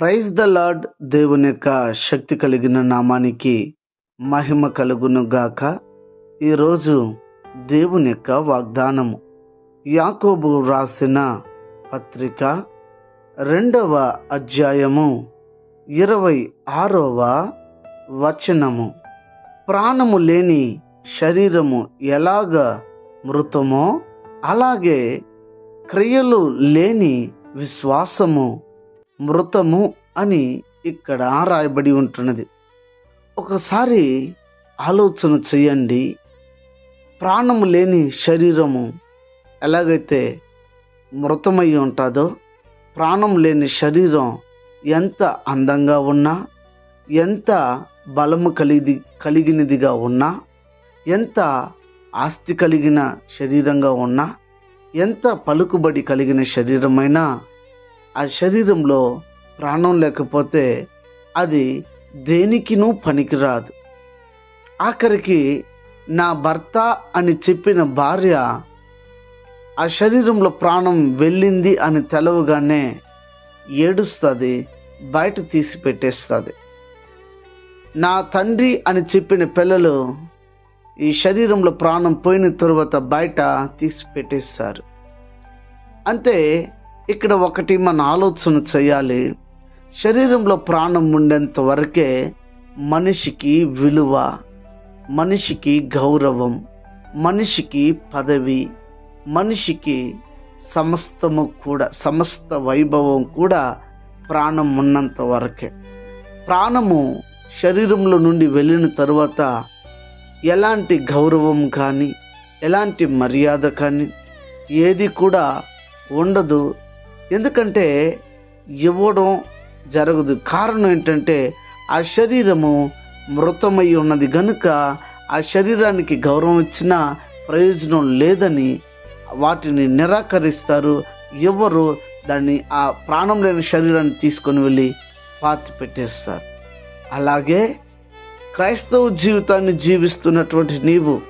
Praise the lord దేవుని యొక్క శక్తి కలిగిన నామానికి మహిమ కలుగును గాక ఈరోజు దేవుని యొక్క వాగ్దానము. యాకోబు రాసిన పత్రిక రెండవ అధ్యాయము ఇరవై ఆరవ వచనము. ప్రాణము లేని శరీరము ఎలాగ మృతమో అలాగే క్రియలు లేని విశ్వాసము మృతము అని ఇక్కడ రాయబడి ఉంటున్నది. ఒకసారి ఆలోచన చేయండి. ప్రాణము లేని శరీరము ఎలాగైతే మృతమై ఉంటుందో ప్రాణం లేని శరీరం ఎంత అందంగా ఉన్నా ఎంత బలము కలిగి కలిగినదిగా ఉన్నా ఎంత ఆస్తి కలిగిన శరీరంగా ఉన్నా ఎంత పలుకుబడి కలిగిన శరీరమైనా ఆ శరీరంలో ప్రాణం లేకపోతే అది దేనికినూ పనికిరాదు. ఆఖరికి నా భర్త అని చెప్పిన భార్య ఆ శరీరంలో ప్రాణం వెళ్ళింది అని తెలవగానే ఏడుస్తుంది బయట తీసి పెట్టేస్తుంది. నా తండ్రి అని చెప్పిన పిల్లలు ఈ శరీరంలో ప్రాణం పోయిన తరువాత బయట తీసి పెట్టేస్తారు. అంతే ఇక్కడ ఒకటి మన ఆలోచన చేయాలి. శరీరంలో ప్రాణం ఉండేంత వరకే మనిషికి విలువ మనిషికి గౌరవం మనిషికి పదవి మనిషికి సమస్తము కూడా సమస్త వైభవం కూడా ప్రాణం ఉన్నంత వరకే. ప్రాణము శరీరంలో నుండి వెళ్ళిన తరువాత ఎలాంటి గౌరవం కానీ ఎలాంటి మర్యాద కానీ ఏది కూడా ఉండదు. ఎందుకంటే ఇవ్వడం జరగదు. కారణం ఏంటంటే ఆ శరీరము మృతమై ఉన్నది. గనుక ఆ శరీరానికి గౌరవం ఇచ్చినా ప్రయోజనం లేదని వాటిని నిరాకరిస్తారు. ఎవరు దాన్ని ఆ ప్రాణం లేని శరీరాన్ని తీసుకొని వెళ్ళి పాతి పెట్టేస్తారు. అలాగే క్రైస్తవ జీవితాన్ని జీవిస్తున్నటువంటి నీవు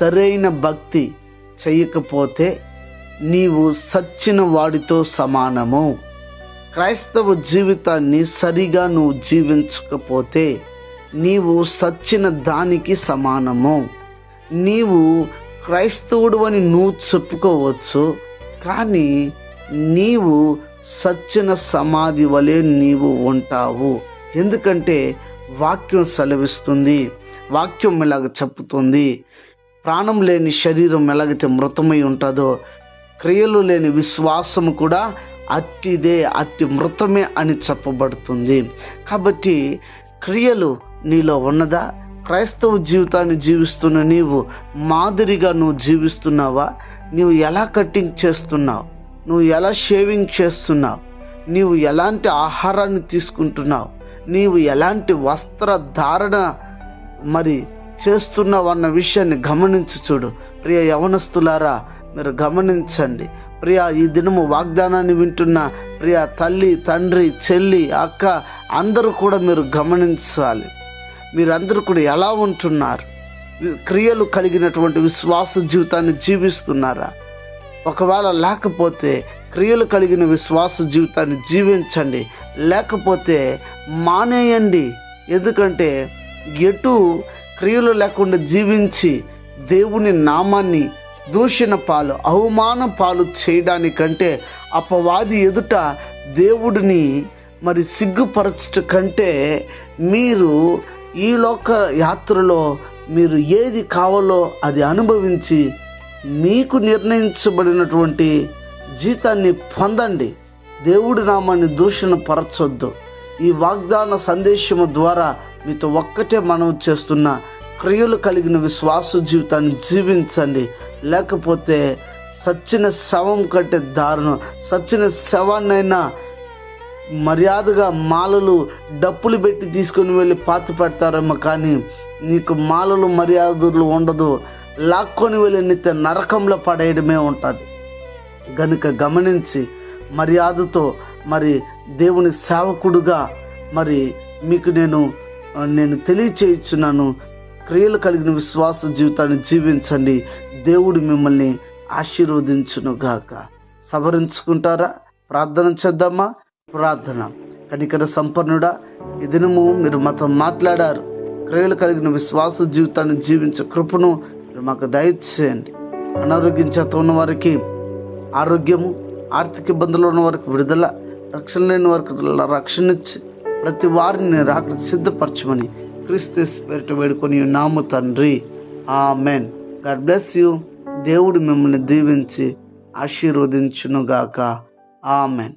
సరైన భక్తి చేయకపోతే నీవు సచ్చిన వాడితో సమానము. క్రైస్తవ జీవితాన్ని సరిగా నువ్వు జీవించకపోతే నీవు సచ్చిన దానికి సమానము. నీవు క్రైస్తవుడు అని నువ్వు చెప్పుకోవచ్చు కానీ నీవు సచ్చిన సమాధి వలె నీవు ఉంటావు. ఎందుకంటే వాక్యం సెలవిస్తుంది వాక్యం ఎలాగ చెప్పుతుంది? ప్రాణం లేని శరీరం ఎలాగైతే మృతమై ఉంటుందో క్రియలు లేని విశ్వాసం కూడా అట్టిదే అట్టి మృతమే అని చెప్పబడుతుంది. కాబట్టి క్రియలు నీలో ఉన్నదా? క్రైస్తవ జీవితాన్ని జీవిస్తున్న నీవు మాదిరిగా నువ్వు జీవిస్తున్నావా? నీవు ఎలా కటింగ్ చేస్తున్నావు? నువ్వు ఎలా షేవింగ్ చేస్తున్నావు? నీవు ఎలాంటి ఆహారాన్ని తీసుకుంటున్నావు? నీవు ఎలాంటి వస్త్ర ధారణ మరి చేస్తున్నావు అన్న విషయాన్ని గమనించు చూడు. ప్రియ యవనస్తులారా మీరు గమనించండి. ప్రియ ఈ దినము వాగ్దానాన్ని వింటున్న ప్రియ తల్లి తండ్రి చెల్లి అక్క అందరూ కూడా మీరు గమనించాలి. మీరందరూ కూడా ఎలా ఉంటున్నారు? క్రియలు కలిగినటువంటి విశ్వాస జీవితాన్ని జీవిస్తున్నారా? ఒకవేళ లేకపోతే క్రియలు కలిగిన విశ్వాస జీవితాన్ని జీవించండి. లేకపోతే మానేయండి. ఎందుకంటే ఎటు క్రియలు లేకుండా జీవించి దేవుని నామాన్ని దూషణ పాలు అవమాన పాలు చేయడానికంటే అపవాది ఎదుట దేవుడిని మరి సిగ్గుపరచుట కంటే మీరు ఈ లోక యాత్రలో మీరు ఏది కావాలో అది అనుభవించి మీకు నిర్ణయించబడినటువంటి జీతాన్ని పొందండి. దేవుడి నామాన్ని దూషణ పరచొద్దు ఈ వాగ్దాన సందేశము ద్వారా మీతో ఒక్కటే మనం చేస్తున్న క్రియలు కలిగిన విశ్వాస జీవితాన్ని జీవించండి. లేకపోతే సచ్చిన శవం కట్టే దారుణం. సచ్చిన శవాన్నైనా మర్యాదగా మాలలు డప్పులు పెట్టి తీసుకొని వెళ్ళి పాతి పెడతారేమో కానీ నీకు మాలలు మర్యాదలు ఉండదు. లాక్కొని వెళ్ళి నిత్య నరకంలో పడేయడమే ఉంటుంది. గనుక గమనించి మర్యాదతో మరి దేవుని సేవకుడుగా మరి మీకు నేను నేను తెలియచేయుచున్నాను. క్రియలు కలిగిన విశ్వాస జీవితాన్ని జీవించండి. దేవుడు మిమ్మల్ని ఆశీర్వదించునుగాక. సవరించుకుంటారా? ప్రార్థన చేద్దామా? ప్రార్థన. కనికర సంపన్నుడా ఈ దినము మీరు మాతో మాట్లాడారు. క్రియలు కలిగిన విశ్వాస జీవితాన్ని జీవించే కృపను మీరు మాకు దయచేయండి. అనారోగ్యం చేత ఉన్న వారికి ఆరోగ్యము ఆర్థిక ఇబ్బందులు ఉన్న వారికి విడుదల రక్షణ లేని వారికి రక్షణ ఇచ్చి ప్రతి వారిని రాక సిద్ధపరచమని క్రీస్తు పేరిట వేడుకొని నాము తండ్రి. ఆ మెన్ గాడ్ బ్లెస్ యూ. దేవుడు మిమ్మల్ని దీవించి ఆశీర్వదించునుగాక. ఆమెన్.